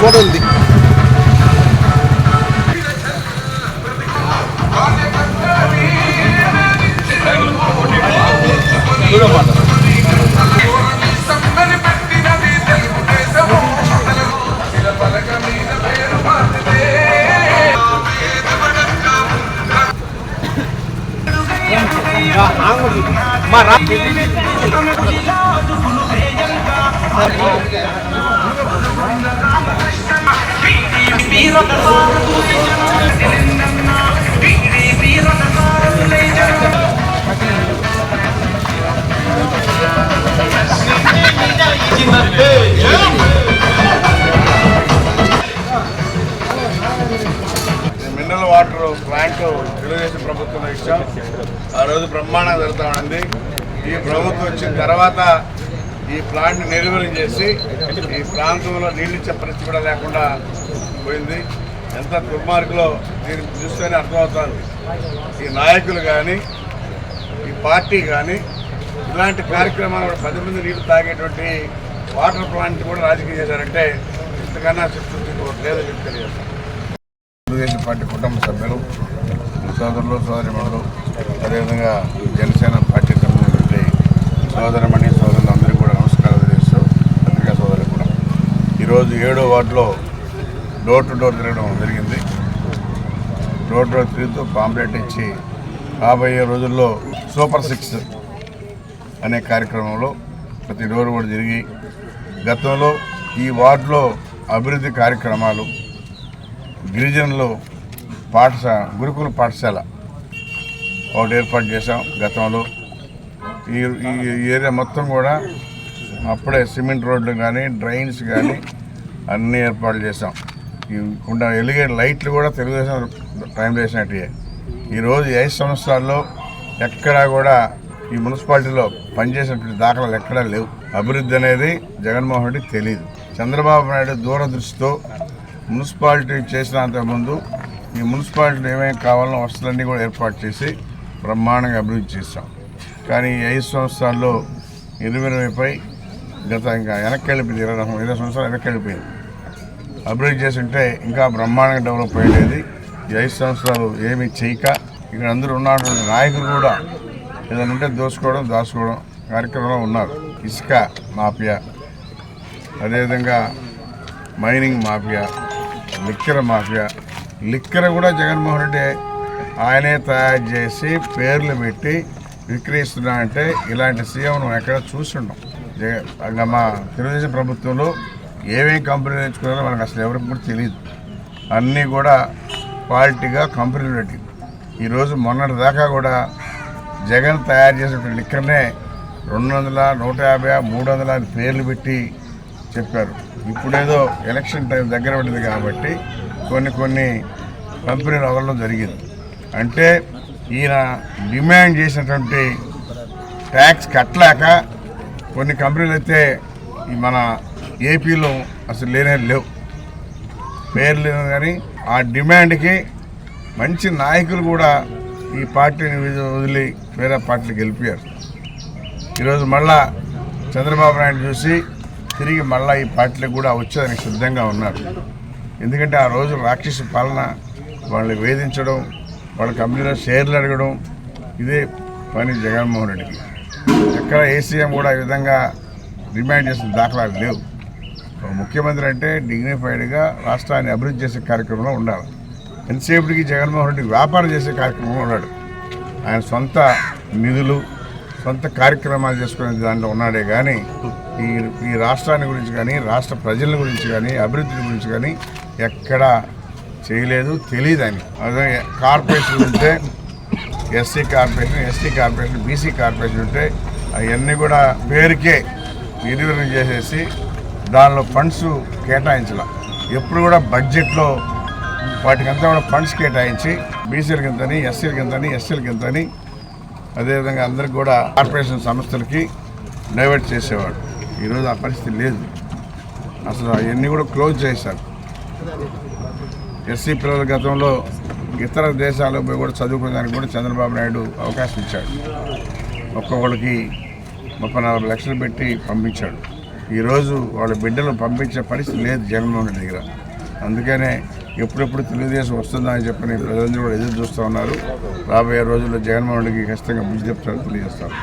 Photo ఉంది. మా రా మినరల్ వాటర్ ప్లాంట్ తెలుగుదేశం ప్రభుత్వంలో ఇచ్చాం. ఆ రోజు బ్రహ్మాండంగా జరుగుతూ ఉంది. ఈ ప్రభుత్వం వచ్చిన తర్వాత ఈ ప్లాంట్ నిర్వీర్యం చేసి ఈ ప్రాంతంలో నీళ్ళు ఇచ్చే పరిస్థితి కూడా లేకుండా పోయింది. ఎంత దుర్మార్గులో దీన్ని చూస్తేనే అర్థమవుతుంది. ఈ నాయకులు కానీ ఈ పార్టీ కానీ ఇలాంటి కార్యక్రమాలు కూడా పది మంది నీళ్ళు తాగేటువంటి వాటర్ ప్లాంట్ కూడా రాజకీయం చేశారంటే ఇంతకన్నా చెప్తుంది లేదో లేదని చెప్పి తెలియజేస్తాను తెలుగుదేశం పార్టీ కుటుంబ సభ్యులు సోదరులు సోదరిమణులు అదేవిధంగా జనసేన పార్టీ సంబంధించినటువంటి సోదరమణి సోదరులు అందరికీ కూడా నమస్కారాలు తెలియజేస్తూ పత్రికా సోదరులు కూడా ఈరోజు ఏడో వార్డులో డోర్ టు డోర్ తిరగడం జరిగింది. డోర్ టు డోర్ తిరుగుతూ పాంప్లెట్ ఇచ్చి రాబోయే రోజుల్లో సూపర్ సిక్స్ అనే కార్యక్రమంలో ప్రతి డోర్ కూడా జరిగి గతంలో ఈ వార్డులో అభివృద్ధి కార్యక్రమాలు గిరిజనులు పాఠశాల గురుకుల పాఠశాల ఒకటి ఏర్పాటు చేశాం గతంలో. ఈ ఈ ఏరియా మొత్తం కూడా అప్పుడే సిమెంట్ రోడ్లు కానీ డ్రైన్స్ కానీ అన్నీ ఏర్పాటు చేసాం ఈ ఉండ వెలిగే లైట్లు కూడా తెలుగుదేశం టైం చేసినట్టే ఈరోజు ఐదు సంవత్సరాల్లో ఎక్కడా కూడా ఈ మున్సిపాలిటీలో పనిచేసినటువంటి దాఖలాలు ఎక్కడా లేవు. అభివృద్ధి అనేది జగన్మోహన్ రెడ్డికి తెలియదు చంద్రబాబు నాయుడు దూరదృష్టితో మున్సిపాలిటీ చేసినంత ముందు ఈ మున్సిపాలిటీలో ఏమేమి కావాలో వసతులన్నీ కూడా ఏర్పాటు చేసి బ్రహ్మాండంగా అభివృద్ధి చేస్తాం కానీ ఈ ఐదు సంవత్సరాల్లో ఇరవై ఇరవైపై గత ఇంకా వెనక్కి వెళ్ళిపోయింది ఇరవై ఇరవై సంవత్సరాలు వెనక్కి వెళ్ళిపోయింది అభివృద్ధి చేసి ఉంటే ఇంకా బ్రహ్మాండంగా డెవలప్ అయ్యేది. ఈ ఐదు సంవత్సరాలు ఏమీ చేయక ఇక్కడ అందరూ ఉన్నటువంటి నాయకులు కూడా ఏదైనా ఉంటే దోసుకోవడం దాచుకోవడం కార్యక్రమంలో ఉన్నారు. ఇసుక మాఫియా అదేవిధంగా mining mafia liquor mafia. Liquor కూడా జగన్మోహన్ రెడ్డి ఆయనే తయారు చేసి పేర్లు పెట్టి విక్రయిస్తున్నా అంటే ఇలాంటి సీఎం మనం ఎక్కడ చూసి మా తెలుగుదేశం ప్రభుత్వంలో ఏమేమి కంపెనీలు నేర్చుకున్నారో మనకు అసలు ఎవరికి కూడా తెలియదు అన్నీ కూడా క్వాలిటీగా కంపెనీలు పెట్టి ఈరోజు మొన్నటి దాకా కూడా జగన్ తయారు చేసినటువంటి లిక్కర్నే రెండు వందల నూట యాభై మూడు వందల అని పేర్లు పెట్టి చెప్పారు. ఇప్పుడేదో ఎలక్షన్ టైం దగ్గర పడింది కాబట్టి కొన్ని కొన్ని కంపెనీలు అవ్వడం జరిగింది. అంటే ఈయన డిమాండ్ చేసినటువంటి ట్యాక్స్ కట్టలేక కొన్ని కంపెనీలు అయితే మన ఏపీలో అసలు లేనే లేవు. పేర్లు లేదు కానీ ఆ డిమాండ్కి మంచి నాయకులు కూడా ఈ పార్టీని వదిలి- వదిలి వేరే పార్టీలకు వెళ్ళిపోయారు ఈరోజు మళ్ళా చంద్రబాబు నాయుడు చూసి తిరిగి మళ్ళా ఈ పార్టీలకు కూడా వచ్చేదానికి సిద్ధంగా ఉన్నారు. ఎందుకంటే ఆ రోజు రాక్షసు పాలన వాళ్ళని వేధించడం వాళ్ళ కంపెనీలో షేర్లు అడగడం ఇదే పని జగన్మోహన్ రెడ్డికి. ఎక్కడ ఏసీఎం కూడా ఈ విధంగా డిమాండ్ చేసిన దాఖలాలు లేవు. ముఖ్యమంత్రి అంటే డిగ్నిఫైడ్గా రాష్ట్రాన్ని అభివృద్ధి చేసే కార్యక్రమంలో ఉండాలి. ఎంతసేపటికి జగన్మోహన్ రెడ్డి వ్యాపారం చేసే కార్యక్రమంలో ఉన్నాడు. ఆయన సొంత నిధులు సొంత కార్యక్రమాలు చేసుకునే దాంట్లో ఉన్నాడే కానీ ఈ ఈ రాష్ట్రాన్ని గురించి కానీ రాష్ట్ర ప్రజల గురించి కానీ అభివృద్ధి గురించి కానీ ఎక్కడా చేయలేదు తెలియదు అని అదే కార్పొరేషన్ ఉంటే SC corporation ST corporation BC corporation ఉంటే అవన్నీ కూడా పేరుకే నిర్వీర్యం చేసేసి దానిలో ఫండ్స్ కేటాయించాల. ఎప్పుడు కూడా బడ్జెట్లో వాటికంతా కూడా ఫండ్స్ కేటాయించి బీసీలకి ఇంతని ఎస్సీలకి ఇంతని ఎస్సీలకి ఇంతని అదేవిధంగా అందరికి కూడా కార్పొరేషన్ సంస్థలకి డైవర్ట్ చేసేవాడు ఈరోజు ఆ పరిస్థితి లేదు. అసలు అవన్నీ కూడా క్లోజ్ చేశారు. ఎస్సీ పిల్లల గతంలో ఇతర దేశాలకు పోయి కూడా చదువుకోవడానికి కూడా చంద్రబాబు నాయుడు అవకాశం ఇచ్చాడు. ఒక్కొక్కడికి ముప్పై నలభై లక్షలు పెట్టి పంపించాడు. ఈరోజు వాళ్ళ బిడ్డలు పంపించే పరిస్థితి లేదు జగన్మోహన్ రెడ్డి దగ్గర. అందుకనే ఎప్పుడెప్పుడు తెలుగుదేశం వస్తుందా అని చెప్పని ప్రజలందరూ కూడా ఎదురు చూస్తూ ఉన్నారు. రాబోయే రోజుల్లో జగన్మోహన్ రెడ్డికి ఖచ్చితంగా బుద్ధి చెప్తారు తెలియజేస్తారు